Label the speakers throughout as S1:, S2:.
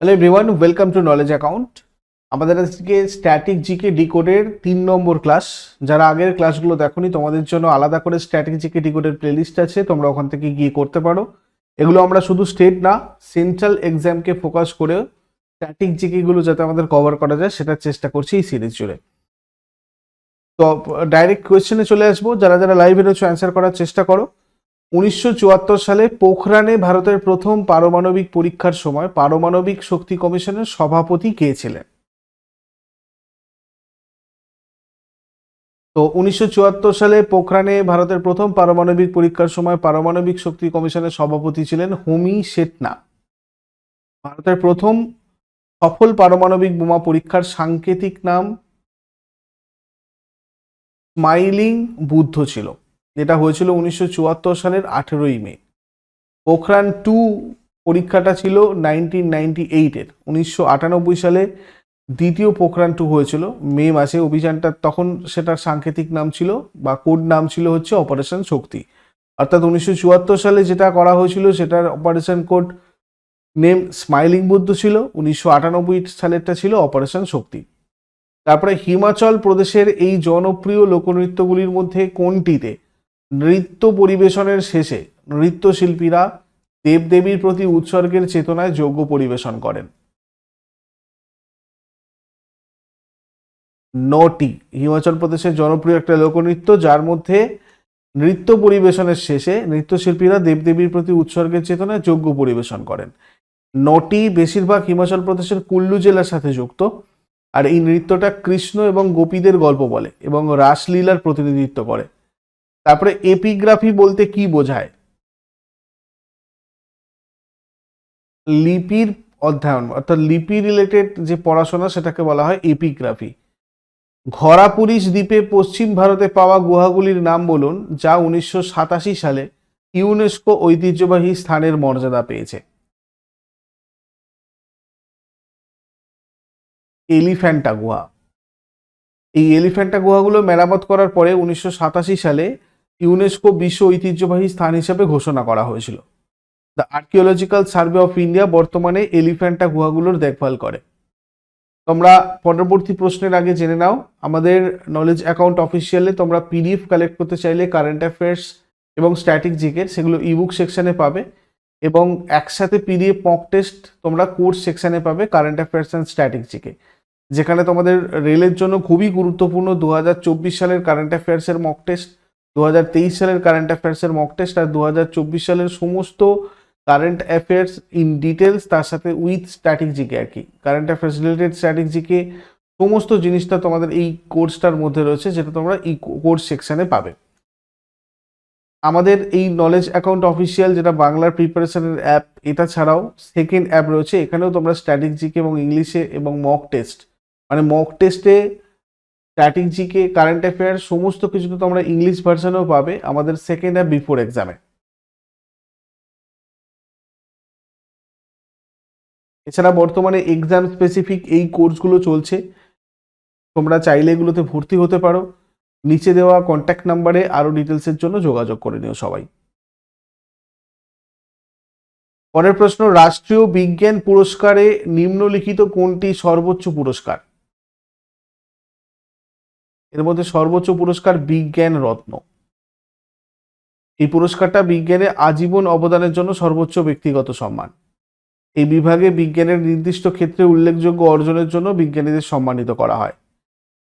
S1: Hello everyone welcome to knowledge account আমাদের আজকে static GK ডিকোডের তিন নম্বর ক্লাস যারা আগের ক্লাসগুলো দেখোনি, তোমাদের জন্য আলাদা করে স্ট্যাটিক জিকে ডিকোডের প্লেলিস্ট আছে। তোমরা ওখান থেকে গিয়ে করতে পারো। এগুলো আমরা শুধু স্টেট না সেন্ট্রাল এক্সামকে ফোকাস করে স্ট্যাটিক জিকেগুলো যাতে আমাদের কভার করা যায়, সেটার চেষ্টা করছি এই সিরিজ জুড়ে। তো ডাইরেক্ট কোয়েশ্চেনে চলে আসব। যারা যারা লাইভে রয়েছে অ্যান্সার করার চেষ্টা করো। উনিশশো চুয়াত্তর সালে পোখরানে ভারতের প্রথম পারমাণবিক পরীক্ষার সময় পারমাণবিক শক্তি কমিশনের সভাপতি কে ছিলেন? তো উনিশশো চুয়াত্তর সালে পোখরানে ভারতের প্রথম পারমাণবিক পরীক্ষার সময় পারমাণবিক শক্তি কমিশনের সভাপতি ছিলেন হোমি শেটনা। ভারতের প্রথম সফল পারমাণবিক বোমা পরীক্ষার সাংকেতিক নাম স্মাইলিং বুদ্ধ ছিল। যেটা হয়েছিল উনিশশো চুয়াত্তর সালের আঠেরোই মে। পোখরান টু পরীক্ষাটা ছিল নাইনটিন নাইনটি এইটের উনিশশো আটানব্বই সালে দ্বিতীয় পোখরান টু হয়েছিল। মে মাসে অভিযানটা তখন সেটার সাংকেতিক নাম ছিল বা কোড নাম ছিল হচ্ছে অপারেশন শক্তি। অর্থাৎ উনিশশো চুয়াত্তর সালে যেটা করা হয়েছিল সেটার operation code name smiling Buddha ছিল। উনিশশো আটানব্বই সালেরটা ছিল অপারেশন শক্তি। তারপরে হিমাচল প্রদেশের এই জনপ্রিয় লোকনৃত্যগুলির মধ্যে কোনটিতে? নৃত্য পরিবেশনের শেষে নৃত্যশিল্পীরা দেবদেবীর প্রতি উৎসর্গের চেতনায় যজ্ঞ পরিবেশন করেন। নটি, হিমাচল প্রদেশের জনপ্রিয় একটা লোকনৃত্য, যার মধ্যে নৃত্য পরিবেশনের শেষে নৃত্যশিল্পীরা দেবদেবীর প্রতি উৎসর্গের চেতনায় যজ্ঞ পরিবেশন করেন। নটি, বেশিরভাগ হিমাচল প্রদেশের কুল্লু জেলার সাথে যুক্ত, আর এই নৃত্যটা কৃষ্ণ এবং গোপীদের গল্প বলে এবং রাসলীলার প্রতিনিধিত্ব করে। তারপরে এপিগ্রাফি বলতে কি বোঝায়? লিপির অধ্যয়ন, অর্থাৎ লিপি রিলেটেড যে পড়াশোনা সেটাকে বলা হয় এপিগ্রাফি ঘরাপুরিশ দ্বীপে পশ্চিম ভারতে পাওয়া গুহাগুলির নাম বলুন, যা উনিশশো সাতাশি সালে ইউনেস্কো ঐতিহ্যবাহী স্থানের মর্যাদা পেয়েছে। এলিফ্যান্টা গুহা। এই এলিফ্যান্টা গুহাগুলো মেরামত করার পরে উনিশশো সাতাশি সালে ইউনেস্কো বিশ্ব ঐতিহ্যবাহী স্থান হিসেবে ঘোষণা করা হয়েছিল। The archaeological survey of India বর্তমানে এলিফ্যান্টা গুহাগুলোর দেখভাল করে। তোমরা পরবর্তী প্রশ্নের আগে জেনে নাও, আমাদের নলেজ অ্যাকাউন্ট অফিসিয়ালে তোমরা পিডিএফ কালেক্ট করতে চাইলে কারেন্ট অ্যাফেয়ার্স এবং স্ট্যাটিক জিকের সেগুলো ইবুক সেকশানে পাবে এবং একসাথে পিডিএফ মক টেস্ট তোমরা কোর্স সেকশানে পাবে current affairs and static GK. যেখানে তোমাদের রেলের জন্য খুবই গুরুত্বপূর্ণ দু হাজার চব্বিশ সালের কারেন্ট অ্যাফেয়ার্সের মক টেস্ট দু হাজার তেইশ সালের কারেন্ট অ্যাফেয়ার্সের মক টেস্ট আর দু হাজার চব্বিশ সালের সমস্ত কারেন্ট অ্যাফেয়ার্স ইন ডিটেলস তার সাথে উইথ স্ট্যাটিক জিকে আর কি। Current affairs related static GK সমস্ত জিনিসটা তোমাদের এই কোর্সটার মধ্যে রয়েছে, যেটা তোমরা এই কোর্স সেকশনে পাবে। আমাদের এই নলেজ অ্যাকাউন্ট অফিসিয়াল যেটা বাংলার প্রিপারেশনের অ্যাপ এটা ছাড়াও সেকেন্ড অ্যাপ রয়েছে। এখানেও তোমরা স্ট্যাটিক জিকে এবং ইংলিশে এবং মক টেস্ট মানে মক টেস্টে স্ট্যাটিক জিকে কারেন্ট অ্যাফেয়ার সমস্ত কিছু তো তোমরা ইংলিশ ভার্সনেও পাবে আমাদের সেকেন্ড অ্যাপ বিফোর এক্সামে এছাড়া বর্তমানে এক্সাম স্পেসিফিক এই কোর্সগুলো চলছে। তোমরা চাইলে এগুলোতে ভর্তি হতে পারো। নিচে দেওয়া কন্ট্যাক্ট নাম্বারে আরও ডিটেলসের জন্য যোগাযোগ করে নিও সবাই। পরের প্রশ্ন, রাষ্ট্রীয় বিজ্ঞান পুরস্কারে নিম্নলিখিত কোনটি সর্বোচ্চ পুরস্কার? এর মধ্যে সর্বোচ্চ পুরস্কার বিজ্ঞান রত্ন এই পুরস্কারটা বিজ্ঞানে আজীবন অবদানের জন্য সর্বোচ্চ ব্যক্তিগত সম্মান। এই বিভাগে বিজ্ঞানের নির্দিষ্ট ক্ষেত্রে উল্লেখযোগ্য অর্জনের জন্য বিজ্ঞানীদের সম্মানিত করা হয়।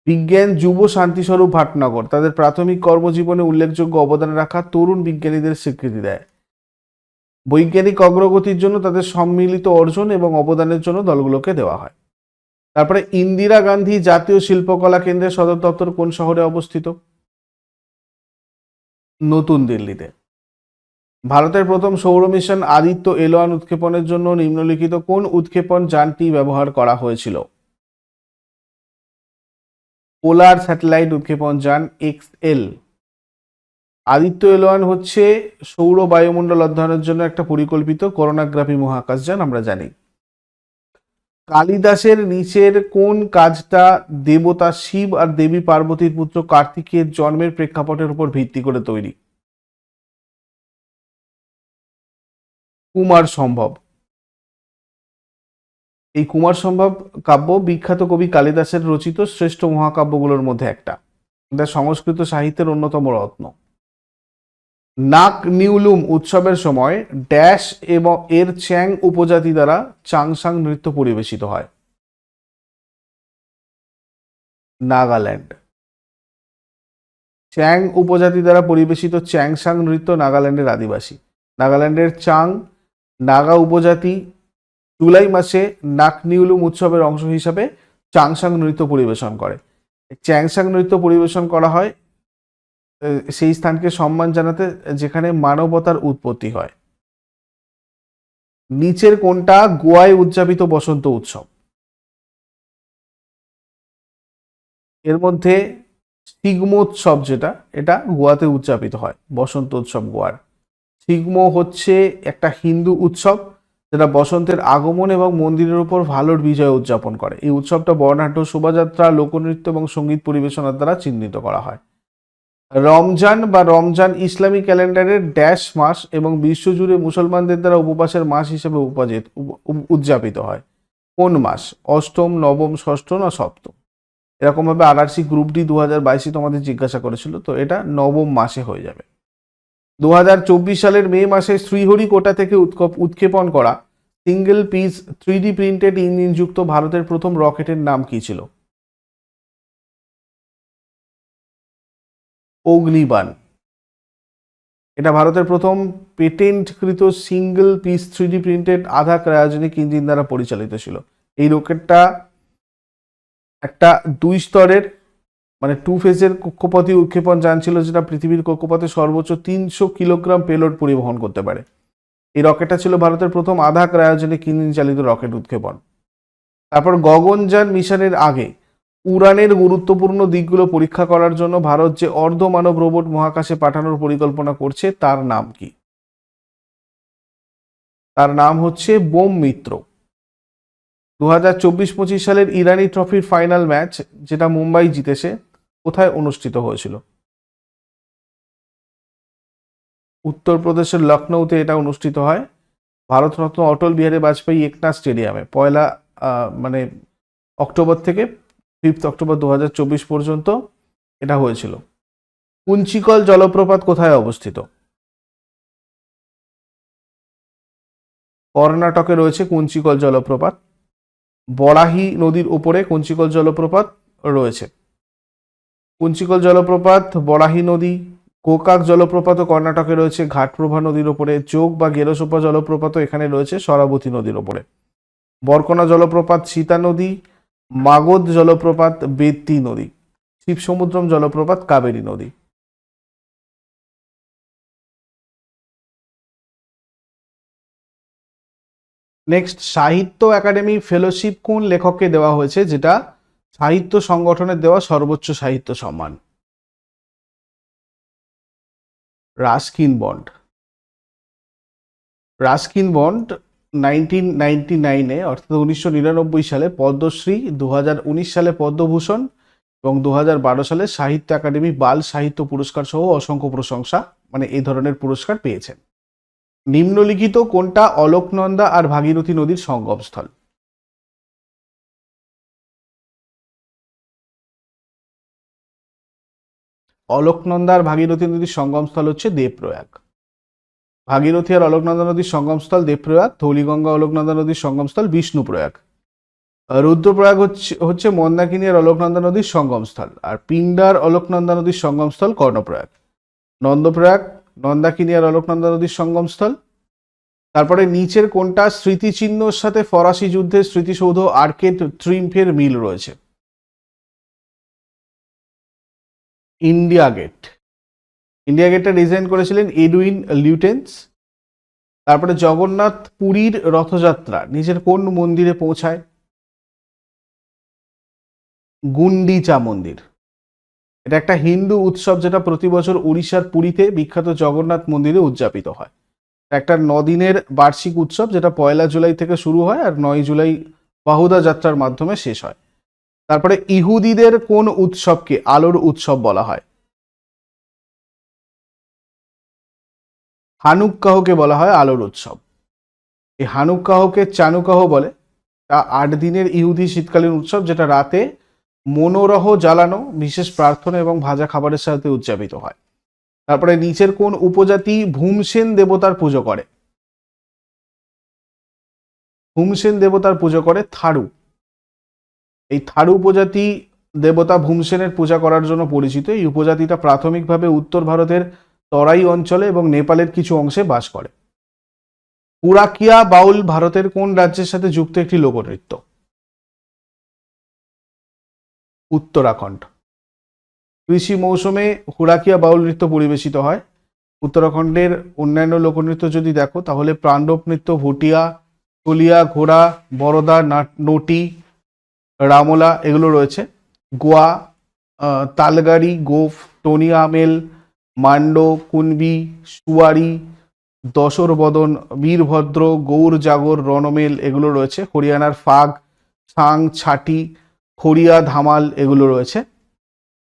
S1: বিজ্ঞান যুব শান্তিস্বরূপ ভাটনগর, তাদের প্রাথমিক কর্মজীবনে উল্লেখযোগ্য অবদান রাখা তরুণ বিজ্ঞানীদের স্বীকৃতি দেয়। বৈজ্ঞানিক অগ্রগতির জন্য তাদের সম্মিলিত অর্জন এবং অবদানের জন্য দলগুলোকে দেওয়া হয়। তারপরে ইন্দিরা গান্ধী জাতীয় শিল্পকলা কেন্দ্রের সদর দপ্তর কোন শহরে অবস্থিত? নতুন দিল্লিতে। ভারতের প্রথম সৌর মিশন আদিত্য এলোয়ান উৎক্ষেপণের জন্য নিম্নলিখিত কোন উৎক্ষেপণ যানটি ব্যবহার করা হয়েছিল? পোলার স্যাটেলাইট উৎক্ষেপণ যান এক্স এল। আদিত্য এলোয়ান হচ্ছে সৌর বায়ুমণ্ডল অধ্যয়নের জন্য একটা পরিকল্পিত করোনাগ্রাফি মহাকাশযান আমরা জানি। কালিদাসের নিচের কোন কাজটা দেবতা শিব আর দেবী পার্বতীর পুত্র কার্তিকের জন্মের প্রেক্ষাপটের উপর ভিত্তি করে তৈরি? কুমার সম্ভব। এই কুমার সম্ভব কাব্য বিখ্যাত কবি কালিদাসের রচিত শ্রেষ্ঠ মহাকাব্যগুলোর মধ্যে একটা। এটা সংস্কৃত সাহিত্যের অন্যতম রত্ন। নাক নিউলুম উৎসবের সময় ড্যাশ এবং এর চ্যাং উপজাতি দ্বারা চাংসাং নৃত্য পরিবেশিত হয়। নাগাল্যান্ড। চ্যাং উপজাতি দ্বারা পরিবেশিত চ্যাংসাং নৃত্য নাগাল্যান্ডের আদিবাসী। নাগাল্যান্ডের চাং, নাগা উপজাতি, জুলাই মাসে নাকনিউলুম উৎসবের অংশ হিসাবে চাংসাং নৃত্য পরিবেশন করে। চ্যাংসাং নৃত্য পরিবেশন করা হয় সেই স্থানকে সম্মান জানাতে যেখানে মানবতার উৎপত্তি হয়। নিচের কোনটা গোয়ায় উদযাপিত বসন্ত উৎসব। এর মধ্যে সিগমোৎসব যেটা, এটা গোয়াতে উদযাপিত হয়, বসন্ত উৎসব গোয়ার। সিগমো হচ্ছে একটা হিন্দু উৎসব যেটা বসন্তের আগমন এবং মন্দিরের উপর ভালোর বিজয় উদযাপন করে। এই উৎসবটা বর্ণাঢ্য শোভাযাত্রা, লোকনৃত্য এবং সংগীত পরিবেশনার দ্বারা চিহ্নিত করা হয়। রমজান বা রমজান ইসলামী ক্যালেন্ডারের ড্যাশ মাস এবং বিশ্বজুড়ে মুসলমানদের দ্বারা উপবাসের মাস হিসেবে উপাজিত, উপ- উপ- উদযাপিত হয়। কোন মাস? অষ্টম, নবম, ষষ্ঠ না সপ্তম? এরকমভাবে আরআরসি গ্রুপ ডি দু হাজার বাইশে তোমাদের জিজ্ঞাসা করেছিল, তো এটা নবম মাসে হয়ে যাবে। দু হাজার চব্বিশ সালের মে মাসে শ্রীহরিকোটা থেকে উৎকপ- উৎক্ষেপণ করা, single piece three D printed ইঞ্জিনযুক্ত ভারতের প্রথম রকেটের নাম কি ছিল? অগ্নিবাণ। এটা ভারতের প্রথম পেটেন্টকৃত single piece three D printed আধা ক্রায়োজেনিক ইঞ্জিন দ্বারা পরিচালিত ছিল। এই রকেটটা একটা দুই স্তরের মানে টু ফেজের কক্ষপথী উৎক্ষেপণ যান ছিল যেটা পৃথিবীর কক্ষপথে সর্বোচ্চ তিনশো কিলোগ্রাম পেলোড পরিবহন করতে পারে। এই রকেটটা ছিল ভারতের প্রথম আধা ক্রায়োজেনিক ইঞ্জিন চালিত রকেট উৎক্ষেপণ। তারপর গগনযান মিশনের আগে উড়ানের গুরুত্বপূর্ণ দিকগুলো পরীক্ষা করার জন্য ভারত যে অর্ধ মানব রোবট মহাকাশে পাঠানোর পরিকল্পনা করছে, তার নাম কি? তার নাম হচ্ছে বোম মিত্র। দু হাজার চব্বিশ পঁচিশ সালের ইরানি ট্রফির ফাইনাল ম্যাচ, যেটা মুম্বাই জিতেছে, কোথায় অনুষ্ঠিত হয়েছিল? উত্তরপ্রদেশের লখনৌতে এটা অনুষ্ঠিত হয়। ভারতরত্ন অটল বিহারী বাজপেয়ী একনাথ স্টেডিয়ামে, পয়লা মানে অক্টোবর থেকে ফিফথ অক্টোবর দু হাজার চব্বিশ পর্যন্ত এটা হয়েছিল। কুঞ্চিকল জলপ্রপাত কোথায় অবস্থিত? কর্ণাটকে রয়েছে কুঞ্চিকল জলপ্রপাত। বরাহি নদীর উপরে কুঞ্চিকল জলপ্রপাত রয়েছে। কুঞ্চিকল জলপ্রপাত, বরাহি নদী, গোকাক জলপ্রপাতও কর্ণাটকে রয়েছে। ঘাটপ্রভা নদীর ওপরে যোগ বা গেরসোপা জলপ্রপাতও এখানে রয়েছে, সরাবতী নদীর উপরে। বরকনা জলপ্রপাত, সীতা নদী মাগধ জলপ্রপাত বেত্তি নদী, শিবসমুদ্রম জলপ্রপাত কাবেরী নদী। নেক্সট সাহিত্য একাডেমি ফেলোশিপ কোন লেখককে দেওয়া হয়েছে, যেটা সাহিত্য সংগঠনের দেওয়া সর্বোচ্চ সাহিত্য সম্মান? Ruskin Bond. Ruskin Bond nineteen ninety নাইনে, অর্থাৎ উনিশশো নিরানব্বই সালে পদ্মশ্রী দু সালে পদ্মভূষণ এবং দু সালে সাহিত্য একাডেমি বাল সাহিত্য পুরস্কার সহ অসংখ্য প্রশংসা মানে এই ধরনের পুরস্কার পেয়েছেন। নিম্নলিখিত কোনটা অলোকনন্দা আর ভাগীরথী নদীর সঙ্গমস্থল? অলোকনন্দা আর ভাগীরথী নদীর সঙ্গমস্থল হচ্ছে দেবপ্রয়াগ। ভাগীরথী আর অলোকনন্দা নদীর সঙ্গমস্থল দেবপ্রয়াগ, ধৌলিগঙ্গা অলোকনন্দা নদীর সঙ্গমস্থল বিষ্ণুপ্রয়াগ। রুদ্রপ্রয়াগ হচ্ছে হচ্ছে মন্দাকিনী আর অলোকনন্দা নদীর সঙ্গমস্থল আর পিণ্ডার অলোকনন্দা নদীর সঙ্গমস্থল কর্ণপ্রয়াগ। নন্দপ্রয়াগ নন্দাকিনী আর অলোকনন্দা নদীর সঙ্গমস্থল। তারপরে নিচের কোনটা স্মৃতিচিহ্নর সাথে ফরাসি যুদ্ধের স্মৃতিসৌধ আর্কেড ট্রিম্ফের মিল রয়েছে। India gate. ইন্ডিয়া গেটটা ডিজাইন করেছিলেন এডুইন লিউটেন্স তারপরে জগন্নাথ পুরীর রথযাত্রা, নিজের কোন মন্দিরে পৌঁছায়? গুন্ডিচা মন্দির। এটা একটা হিন্দু উৎসব যেটা প্রতি বছর উড়িষ্যার পুরীতে বিখ্যাত জগন্নাথ মন্দিরে উদযাপিত হয়। একটা নদিনের বার্ষিক উৎসব যেটা পয়লা জুলাই থেকে শুরু হয় আর নয় জুলাই বাহুদা যাত্রার মাধ্যমে শেষ হয়। তারপরে ইহুদিদের কোন উৎসবকে আলোর উৎসব বলা হয়? হানুক্কাহকে বলা হয় আলোর উৎসব। এই হানুক্কাহকে চানুকাহ বলে। তা আট দিনের ইহুদি শীতকালীন উৎসব যেটা রাতে মনোরহ জ্বালানো, বিশেষ প্রার্থনা এবং ভাজা খাবারের সাথে উদযাপিত হয়। তারপরে নিচের কোন উপজাতি ভূমসেন দেবতার পুজো করে। ভূমসেন দেবতার পুজো করে থারু। এই থারু উপজাতি দেবতা ভূমসেনের পূজা করার জন্য পরিচিত। এই উপজাতিটা প্রাথমিকভাবে উত্তর ভারতের তরাই অঞ্চলে এবং নেপালের কিছু অংশে বাস করে। পুরাকিয়া বাউল ভারতের কোন রাজ্যের সাথে যুক্ত একটি লোকনৃত্য? উত্তরাখণ্ড। কৃষি মৌসুমে হুড়াকিয়া বাউল নৃত্য পরিবেশিত হয়। উত্তরাখণ্ডের অন্যান্য লোকনৃত্য যদি দেখো, তাহলে প্রাণ্ডব নৃত্য ভুটিয়া টলিয়া ঘোড়া, বরদা নটি, রামলা এগুলো রয়েছে। গোয়া তালগাড়ি, গোফ টনিয়া আমেল মান্ড, কুনবি, সুয়ারি, দশর বদন, বীরভদ্র, গৌর জাগর, রণমেল এগুলো রয়েছে। হরিয়ানার ফাগ, সাং, ছাটি খড়িয়া ধামাল এগুলো রয়েছে।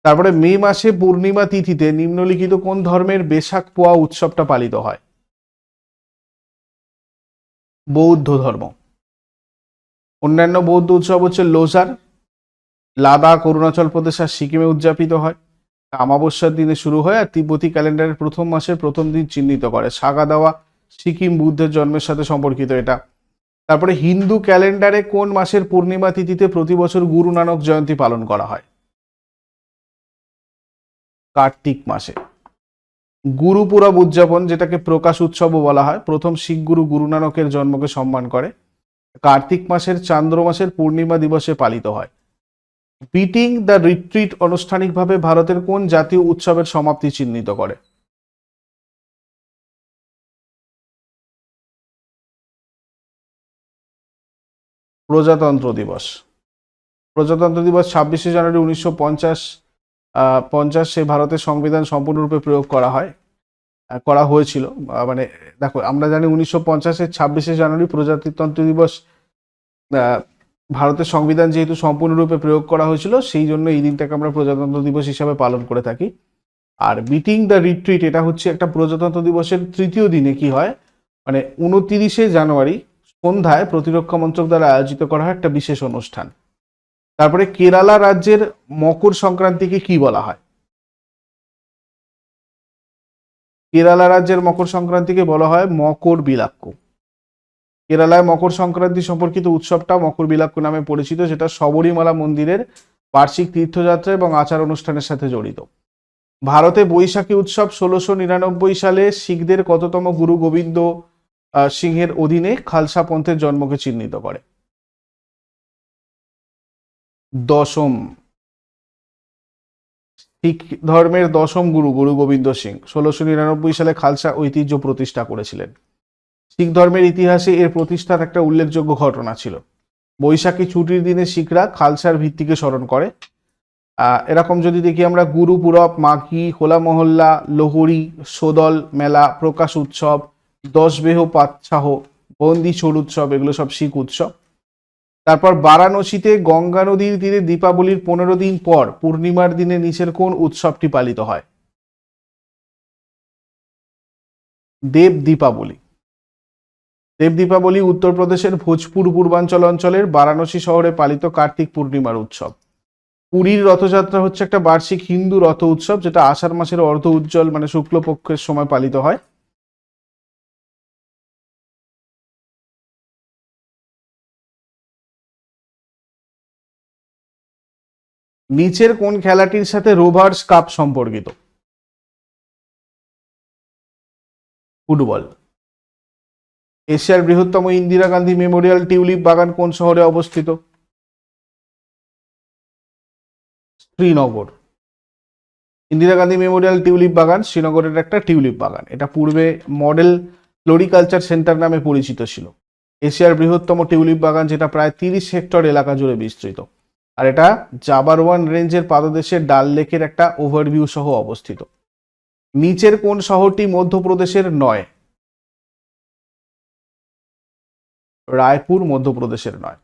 S1: তারপরে মে মাসে পূর্ণিমা তিথিতে নিম্নলিখিত কোন ধর্মের বেশাক পোয়া উৎসবটা পালিত হয়? বৌদ্ধ ধর্ম। অন্যান্য বৌদ্ধ উৎসব হচ্ছে লোজার। লাদাখ, অরুণাচল প্রদেশ আর সিকিমে উদযাপিত হয়। অমাবস্যার দিনে শুরু হয় আর তিব্বতী ক্যালেন্ডারের প্রথম মাসের প্রথম দিন চিহ্নিত করে। সাগা দেওয়া, সিকিম বুদ্ধের জন্মের সাথে সম্পর্কিত এটা। তারপরে হিন্দু ক্যালেন্ডারে কোন মাসের পূর্ণিমা তিথিতে প্রতি বছর গুরু নানক জয়ন্তী পালন করা হয়? কার্তিক মাসে। গুরুপুরব উদযাপন, যেটাকে প্রকাশ উৎসবও বলা হয়, প্রথম শিখ গুরু গুরু নানকের জন্মকে সম্মান করে। কার্তিক মাসের চান্দ্র মাসের পূর্ণিমা দিবসে পালিত হয়। বিটিং দ্য রিট্রিট আনুষ্ঠানিকভাবে ভারতের কোন জাতীয় উৎসবের সমাপ্তি চিহ্নিত করে? প্রজাতন্ত্র দিবস। প্রজাতন্ত্র দিবস ছাব্বিশে জানুয়ারি উনিশশো পঞ্চাশ পঞ্চাশে ভারতের সংবিধান সম্পূর্ণরূপে প্রয়োগ করা হয়। করা হয়েছিল। মানে দেখো, আমরা জানি উনিশশো পঞ্চাশের ছাব্বিশে জানুয়ারি প্রজাতন্ত্র দিবস ভারতের সংবিধান যেহেতু সম্পূর্ণরূপে প্রয়োগ করা হয়েছিল, সেই জন্য এই দিনটাকে আমরা প্রজাতন্ত্র দিবস হিসাবে পালন করে থাকি। আর বিটিং দ্য রিট্রিট এটা হচ্ছে একটা প্রজাতন্ত্র দিবসের তৃতীয় দিনে কি হয়? মানে উনতিরিশে জানুয়ারি সন্ধ্যায় প্রতিরক্ষা মন্ত্রক দ্বারা আয়োজিত করা হয় একটা বিশেষ অনুষ্ঠান। তারপরে কেরালা রাজ্যের মকর সংক্রান্তিকে কি বলা হয়? কেরালা রাজ্যের মকর সংক্রান্তিকে বলা হয় মকর বিলাক্কু। কেরালায় মকর সংক্রান্তি সম্পর্কিত উৎসবটা মকর বিলাক্কু নামে পরিচিত, যেটা শবরীমালা মন্দিরের বার্ষিক তীর্থযাত্রা এবং আচার অনুষ্ঠানের সাথে জড়িত। ভারতে বৈশাখী উৎসব ষোলোশো নিরানব্বই সালে শিখদের কততম গুরু গোবিন্দ সিংহের অধীনে খালসা পন্থের জন্মকে চিহ্নিত করে। দশম। শিখ ধর্মের দশম গুরু গুরু গোবিন্দ সিং, ষোলোশো নিরানব্বই সালে খালসা ঐতিহ্য প্রতিষ্ঠা করেছিলেন। শিখ ধর্মের ইতিহাসে এর প্রতিষ্ঠার একটা উল্লেখযোগ্য ঘটনা ছিল। বৈশাখী ছুটির দিনে শিখরা খালসার ভিত্তিকে স্মরণ করে। এরকম যদি দেখি আমরা, গুরু পুরব, মাঘি, হোলা মহল্লা লোহরি সোদল মেলা, প্রকাশ উৎসব, দশবেহ পাচ্ছাহ বন্দি ছোড় উৎসব, এগুলো সব শিখ উৎসব। তারপর বারাণসীতে গঙ্গা নদীর তীরে দীপাবলির পনেরো দিন পর পূর্ণিমার দিনে নিচের কোন উৎসবটি পালিত হয়। দেব দীপাবলি। দেব দীপাবলি উত্তরপ্রদেশের ভোজপুর পূর্বাঞ্চল অঞ্চলের বারাণসী শহরে পালিত কার্তিক পূর্ণিমার উৎসব। পুরীর রথযাত্রা হচ্ছে একটা বার্ষিক হিন্দু রথ উৎসব, যেটা আষাঢ় মাসের অর্ধ উজ্জ্বল মানে শুক্লপক্ষের সময় পালিত হয়। নিচের কোন খেলাটির সাথে রোভার্স কাপ সম্পর্কিত? ফুটবল। এশিয়ার বৃহত্তম ইন্দিরা গান্ধী মেমোরিয়াল টিউলিপ বাগান কোন শহরে অবস্থিত? শ্রীনগর। ইন্দিরা গান্ধী মেমোরিয়াল টিউলিপ বাগান শ্রীনগরের একটা টিউলিপ বাগান। এটা পূর্বে মডেল ফ্লোরিকালচার সেন্টার নামে পরিচিত ছিল। এশিয়ার বৃহত্তম টিউলিপ বাগান যেটা প্রায় তিরিশ হেক্টর এলাকা জুড়ে বিস্তৃত। আর এটা জাবারওয়ান রেঞ্জের পাদদেশের ডাল লেকের একটা ওভারভিউ সহ অবস্থিত। নিচের কোন শহরটি মধ্যপ্রদেশের নয়? রায়পুর মধ্যপ্রদেশের নয়।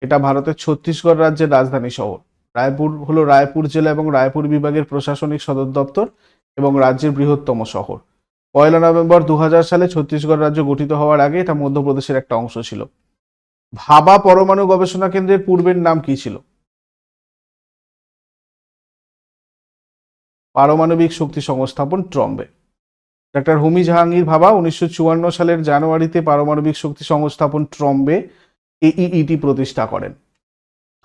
S1: এটা ভারতের ছত্তিশগড় রাজ্যের রাজধানী শহর। রায়পুর হলো রায়পুর জেলা এবং রায়পুর বিভাগের প্রশাসনিক সদর দপ্তর এবং রাজ্যের বৃহত্তম শহর। পয়লা নভেম্বর দু হাজার সালে ছত্তিশগড় রাজ্য গঠিত হওয়ার আগে এটা মধ্যপ্রদেশের একটা অংশ ছিল। ভাবা পরমাণু গবেষণা কেন্দ্রের পূর্বের নাম কি ছিল? পারমাণবিক শক্তি সংস্থাপন ট্রম্বে ডাক্তার হুমি জাহাঙ্গীর ভাবা উনিশশো চুয়ান্ন সালের জানুয়ারিতে পারমাণবিক শক্তি সংস্থাপন ট্রম্বে এইইটি প্রতিষ্ঠা করেন।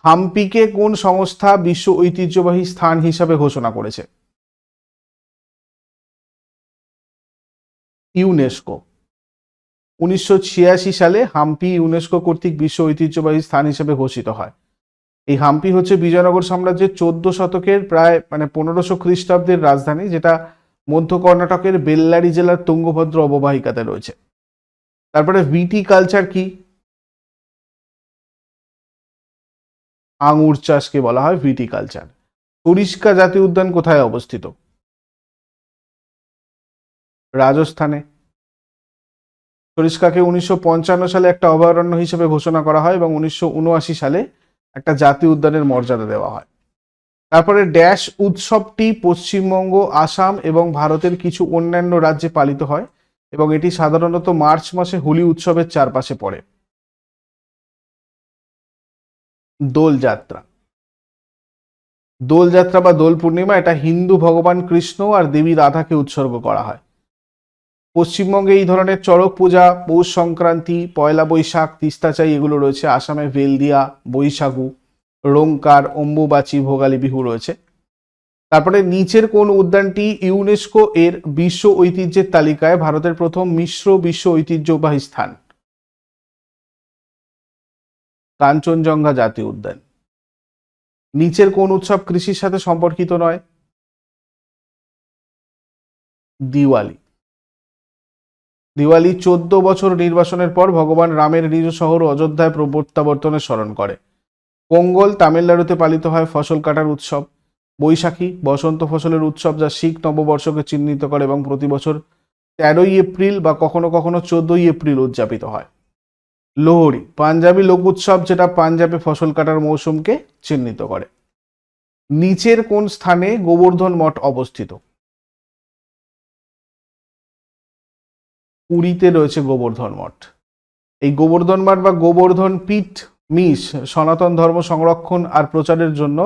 S1: হাম্পিকে কোন সংস্থা বিশ্ব ঐতিহ্যবাহী স্থান হিসাবে ঘোষণা করেছে? ইউনেস্কো। উনিশশো ছিয়াশি সালে হাম্পি ইউনেস্কো কর্তৃক বিশ্ব ঐতিহ্যবাহী স্থান হিসেবে ঘোষিত হয়। এই হাম্পি হচ্ছে বিজয়নগর সাম্রাজ্যের চোদ্দ শতকের প্রায় মানে পনেরোশো খ্রিস্টাব্দের রাজধানী, যেটা মধ্য কর্ণাটকের বেল্লারি জেলার তুঙ্গভদ্র অববাহিকাতে রয়েছে। তারপরে ভিটি কালচার কি? আঙুর চাষকে বলা হয় ভিটি কালচার। সরিষ্কা জাতীয় উদ্যান কোথায় অবস্থিত? রাজস্থানে। সরিষ্কাকে উনিশশো সালে একটা অভয়ারণ্য হিসেবে ঘোষণা করা হয় এবং উনিশশো উনআশি সালে একটা জাতীয় উদ্যানের মর্যাদা দেওয়া হয়। তারপরে ড্যাশ উৎসবটি পশ্চিমবঙ্গ, আসাম এবং ভারতের কিছু অন্যান্য রাজ্যে পালিত হয় এবং এটি সাধারণত মার্চ মাসে হোলি উৎসবের চারপাশে পড়ে। দোলযাত্রা দোলযাত্রা বা দোল পূর্ণিমা, এটা হিন্দু ভগবান কৃষ্ণ আর দেবী রাধাকে উৎসর্গ করা হয়। পশ্চিমবঙ্গে এই ধরনের চড়ক পূজা, পৌষ সংক্রান্তি, পয়লা বৈশাখ তিস্তাচাই এগুলো রয়েছে আসামে ভেলদিয়া বৈশাখু। রোংকার, অম্বুবাচি, ভোগালী বিহু রয়েছে। তারপরে নিচের কোন উদ্যানটি ইউনেস্কো এর বিশ্ব ঐতিহ্যের তালিকায় ভারতের প্রথম মিশ্র বিশ্ব ঐতিহ্যবাহী স্থান? কাঞ্চনজঙ্ঘা জাতীয় উদ্যান। নিচের কোন উৎসব কৃষির সাথে সম্পর্কিত নয়? দিওয়ালি। দিওয়ালি চোদ্দ বছর নির্বাসনের পর ভগবান রামের নিজ শহর অযোধ্যায় প্রত্যাবর্তনের স্মরণ করে। পোঙ্গল তামিলনাড়ুতে পালিত হয় ফসল কাটার উৎসব। বৈশাখী বসন্ত ফসলের উৎসব যা শিখ নববর্ষকে চিহ্নিত করে এবং প্রতি বছর তেরোই এপ্রিল বা কখনো কখনো চোদ্দই এপ্রিল উদযাপিত হয়। লোহড়ি, পাঞ্জাবি লোক উৎসব যেটা পাঞ্জাবে ফসল কাটার মৌসুমকে চিহ্নিত করে। নিচের কোন স্থানে গোবর্ধন মঠ অবস্থিত? পুরীতে রয়েছে গোবর্ধন মঠ। এই গোবর্ধন মঠ বা গোবর্ধন পীঠ মিশ, সনাতন ধর্ম সংরক্ষণ আর প্রচারের জন্য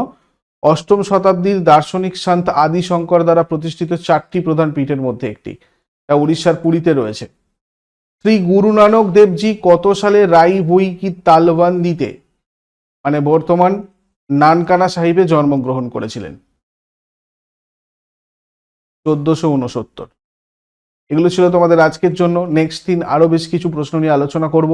S1: অষ্টম শতাব্দীর দার্শনিক সন্ত আদি শঙ্কর দ্বারা প্রতিষ্ঠিত চারটি প্রধান পীঠের মধ্যে একটি, যা উড়িষ্যার পুরীতে রয়েছে। শ্রী গুরু নানক দেবজি কত সালে রাই বই কি তালবান্দিতে মানে বর্তমান নানকানা সাহিবে জন্মগ্রহণ করেছিলেন? চোদ্দশো উনসত্তর এগুলো ছিল তোমাদের আজকের জন্য। নেক্সট দিন আরও বেশ কিছু প্রশ্ন নিয়ে আলোচনা করব।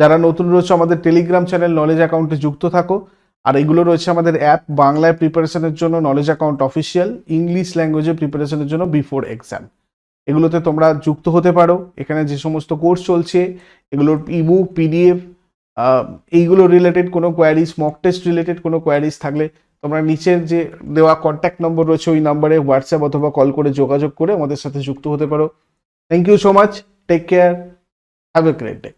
S1: যারা নতুন রয়েছে আমাদের টেলিগ্রাম চ্যানেল নলেজ অ্যাকাউন্টে যুক্ত থাকো। আর এগুলো রয়েছে আমাদের অ্যাপ বাংলায় প্রিপারেশনের জন্য নলেজ অ্যাকাউন্ট অফিসিয়াল ইংলিশ ল্যাঙ্গুয়েজে প্রিপারেশনের জন্য বিফোর এক্সাম এগুলোতে তোমরা যুক্ত হতে পারো। এখানে যে সমস্ত কোর্স চলছে, এগুলোর ইবুক পিডিএফ এইগুলো রিলেটেড কোনো কোয়ারিজ মক টেস্ট রিলেটেড কোনো কোয়ারিজ থাকলে তোমরা নিচের যে দেওয়া কন্ট্যাক্ট নম্বর রয়েছে ওই নাম্বারে হোয়াটসঅ্যাপ অথবা কল করে যোগাযোগ করে আমাদের সাথে যুক্ত হতে পারো। Thank you so much take care have a great day